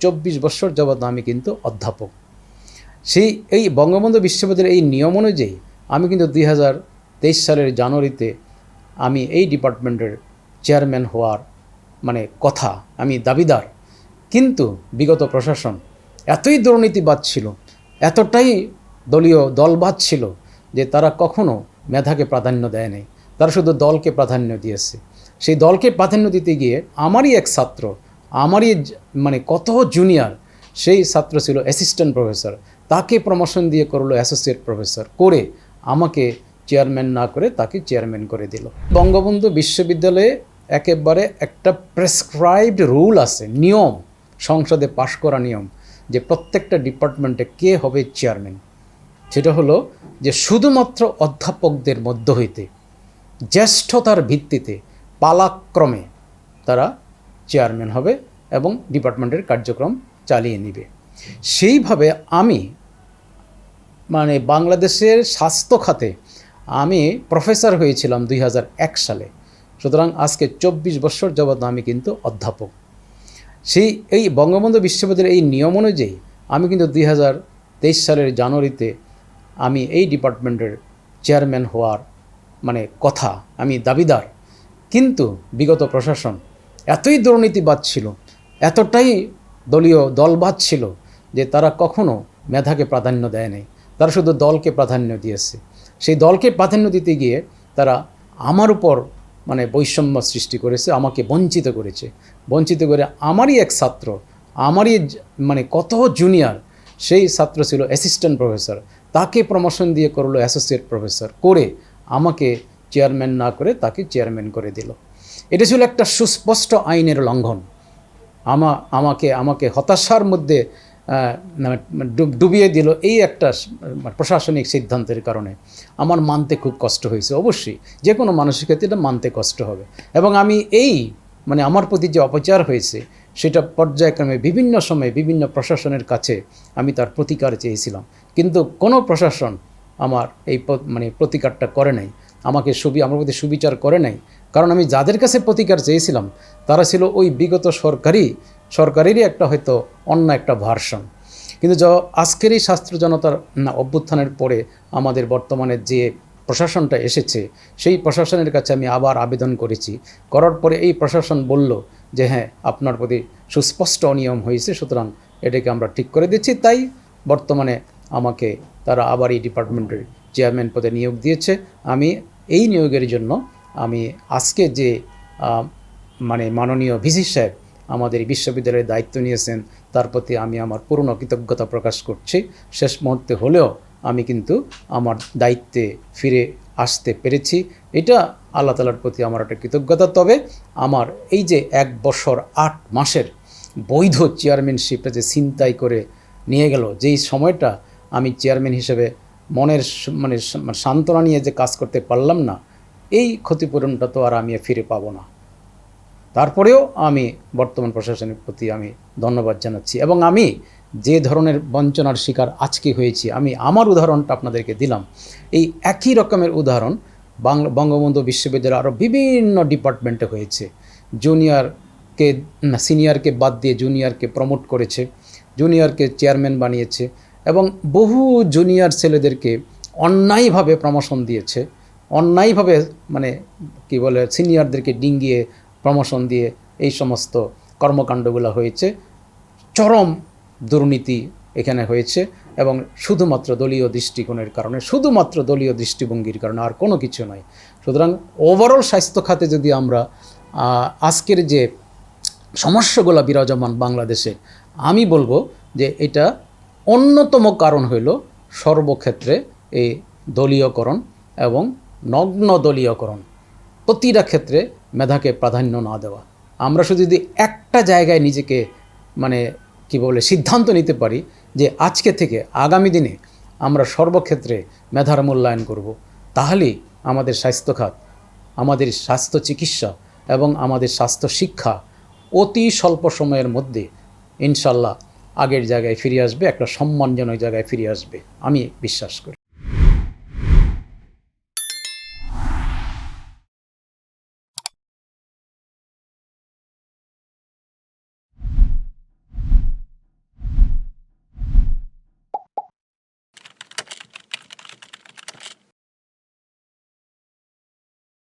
চব্বিশ বছর যাবৎ আমি কিন্তু অধ্যাপক। সেই এই বঙ্গবন্ধু বিশ্ববিদ্যালয়ের এই নিয়ম অনুযায়ী আমি কিন্তু দুই হাজার তেইশ সালের জানুয়ারিতে আমি এই ডিপার্টমেন্টের চেয়ারম্যান হওয়ার মানে কথা, আমি দাবিদার। কিন্তু বিগত প্রশাসন এতই দুর্নীতিবাদ ছিল, এতটাই দলীয় দলবাদ ছিল যে তারা কখনো মেধাকে প্রাধান্য দেয় নাই। তারা শুধু দলকে প্রাধান্য দিয়েছে। সেই দলকে প্রাধান্য দিতে গিয়ে আমারই এক ছাত্র আমারই মানে কত জুনিয়র সেই ছাত্র ছিল অ্যাসিস্ট্যান্ট প্রফেসর তাকে প্রমোশন দিয়ে করল অ্যাসোসিয়েট প্রফেসর করে আমাকে চেয়ারম্যান না করে তাকে চেয়ারম্যান করে দিল। বঙ্গবন্ধু বিশ্ববিদ্যালয়ে একেবারে একটা প্রেসক্রাইবড রুল আছে, নিয়ম, সংসদে পাশ করা নিয়ম, যে প্রত্যেকটা ডিপার্টমেন্টে কে হবে চেয়ারম্যান সেটা হলো যে শুধুমাত্র অধ্যাপকদের মধ্য হইতে, জ্যেষ্ঠতার ভিত্তিতে, পালাক্রমে তারা চেয়ারম্যান হবে এবং ডিপার্টমেন্টের কার্যক্রম চালিয়ে নেবে। সেইভাবে আমি মানে বাংলাদেশের স্বাস্থ্য খাতে আমি প্রফেসর হয়েছিলাম দুই হাজার এক সালে। সুতরাং আজকে চব্বিশ বছর যাবৎ আমি কিন্তু অধ্যাপক। সেই, এই বঙ্গবন্ধু বিশ্ববিদ্যালয়ের এই নিয়ম অনুযায়ী আমি কিন্তু দুই হাজার তেইশ সালের জানুয়ারিতে আমি এই ডিপার্টমেন্টের চেয়ারম্যান হওয়ার মানে কথা, আমি দাবিদার। কিন্তু বিগত প্রশাসন এতই দুর্নীতিবাদ ছিল, এতটাই দলীয় দলবাদ ছিল যে তারা কখনো মেধাকে প্রাধান্য দেয় নাই। তারা শুধু দলকে প্রাধান্য দিয়েছে। সেই দলকে প্রাধান্য দিতে গিয়ে তারা আমার উপর মানে বৈষম্য সৃষ্টি করেছে, আমাকে বঞ্চিত করেছে। বঞ্চিত করে আমারই এক ছাত্র, আমারই মানে কত জুনিয়র সেই ছাত্র ছিল অ্যাসিস্ট্যান্ট প্রফেসর তাকে প্রমোশন দিয়ে করল অ্যাসোসিয়েট প্রফেসর করে আমাকে চেয়ারম্যান না করে তাকে চেয়ারম্যান করে দিল। এটা ছিল একটা সুস্পষ্ট আইনের লঙ্ঘন। আমা, আমাকে আমাকে হতাশার মধ্যে মানে ডুব- ডুবিয়ে দিল এই একটা মানে প্রশাসনিক সিদ্ধান্তের কারণে। আমার মানতে খুব কষ্ট হয়েছে, অবশ্যই। যে কোনো মানুষের ক্ষেত্রে এটা মানতে কষ্ট হবে। এবং আমি এই মানে আমার প্রতি যে অপচার হয়েছে, সেটা পর্যায়ক্রমে বিভিন্ন সময়ে বিভিন্ন প্রশাসনের কাছে আমি তার প্রতিকার চেয়েছিলাম। কিন্তু কোনো প্রশাসন আমার এই মানে প্রতিকারটা করে নাই। আমাকে সুবি, আমার প্রতি সুবিচার করে নাই। কারণ আমি যাদের কাছে প্রতিকার চেয়েছিলাম, তারা ছিল ওই বিগত সরকারি, সরকারেরই একটা হয়তো অন্য একটা ভার্সন কিন্তু য, আজকের এই ছাত্র জনতার অভ্যুত্থানের পরে আমাদের বর্তমানে যে প্রশাসনটা এসেছে, সেই প্রশাসনের কাছে আমি আবার আবেদন করেছি। করার পরে এই প্রশাসন বলল যে হ্যাঁ আপনার প্রতি সুস্পষ্ট অনিয়ম হয়েছে, সুতরাং এটাকে আমরা ঠিক করে দিচ্ছি। তাই বর্তমানে আমাকে তারা আবার এই ডিপার্টমেন্টের চেয়ারম্যান পদে নিয়োগ দিয়েছে। আমি এই নিয়োগের জন্য আমি আজকে যে মানে মাননীয় ভিসি সাহেব আমাদের বিশ্ববিদ্যালয়ের দায়িত্ব নিয়েছেন, তার প্রতি আমি আমার পূর্ণ কৃতজ্ঞতা প্রকাশ করছি। শেষ মুহূর্তে হলেও আমি কিন্তু আমার দায়িত্বে ফিরে আসতে পেরেছি। এটা আল্লাহ তালার প্রতি আমার একটা কৃতজ্ঞতা। তবে আমার এই যে এক বছর আট মাসের বৈধ চেয়ারম্যানশিপটা যে ছিনতাই করে নিয়ে গেল, যেই সময়টা আমি চেয়ারম্যান হিসেবে মনের মানে মানে সান্ত্বনা নিয়ে যে কাজ করতে পারলাম না এই ক্ষতিপূরণটা তো আর আমি ফিরে পাবো না। তারপরেও আমি বর্তমান প্রশাসনের প্রতি আমি ধন্যবাদ জানাচ্ছি এবং আমি যে ধরনের বঞ্চনার শিকার আজকে হয়েছি, আমি আমার উদাহরণটা আপনাদেরকে দিলাম। এই একই রকমের উদাহরণ বাংলা বঙ্গবন্ধু বিশ্ববিদ্যালয়ে আরও বিভিন্ন ডিপার্টমেন্টে হয়েছে। জুনিয়রকে সিনিয়রকে বাদ দিয়ে জুনিয়রকে প্রমোট করেছে, জুনিয়রকে চেয়ারম্যান বানিয়েছে এবং বহু জুনিয়র ছেলেদেরকে অন্যায়ভাবে প্রমোশন দিয়েছে। অন্যায়ভাবে মানে কি বলে, সিনিয়রদেরকে ডিঙ্গিয়ে প্রমোশন দিয়ে এই সমস্ত কর্মকাণ্ডগুলো হয়েছে। চরম দুর্নীতি এখানে হয়েছে এবং শুধুমাত্র দলীয় দৃষ্টিকোণের কারণে, শুধুমাত্র দলীয় দৃষ্টিভঙ্গির কারণে আর কোনো কিছু নয়। সুতরাং ওভারঅল স্বাস্থ্য খাতে যদি আমরা আজকের যে সমস্যাগুলো বিরাজমান বাংলাদেশে, আমি বলব যে এটা অন্যতম কারণ হইল সর্বক্ষেত্রে এই দলীয়করণ এবং নগ্ন দলীয়করণ প্রতিটা ক্ষেত্রে মেধাকে প্রাধান্য না দেওয়া। আমরা শুধু যদি একটা জায়গায় নিজেকে মানে কি বলে, সিদ্ধান্ত নিতে পারি যে আজকে থেকে আগামী দিনে আমরা সর্বক্ষেত্রে মেধার মূল্যায়ন করব, তাহলেই আমাদের স্বাস্থ্যখাত, আমাদের স্বাস্থ্য চিকিৎসা এবং আমাদের স্বাস্থ্য শিক্ষা অতি স্বল্প সময়ের মধ্যে ইনশাল্লাহ আগের জায়গায় ফিরে আসবে, একটা সম্মানজনক জায়গায় ফিরে আসবে। আমি বিশ্বাস করি।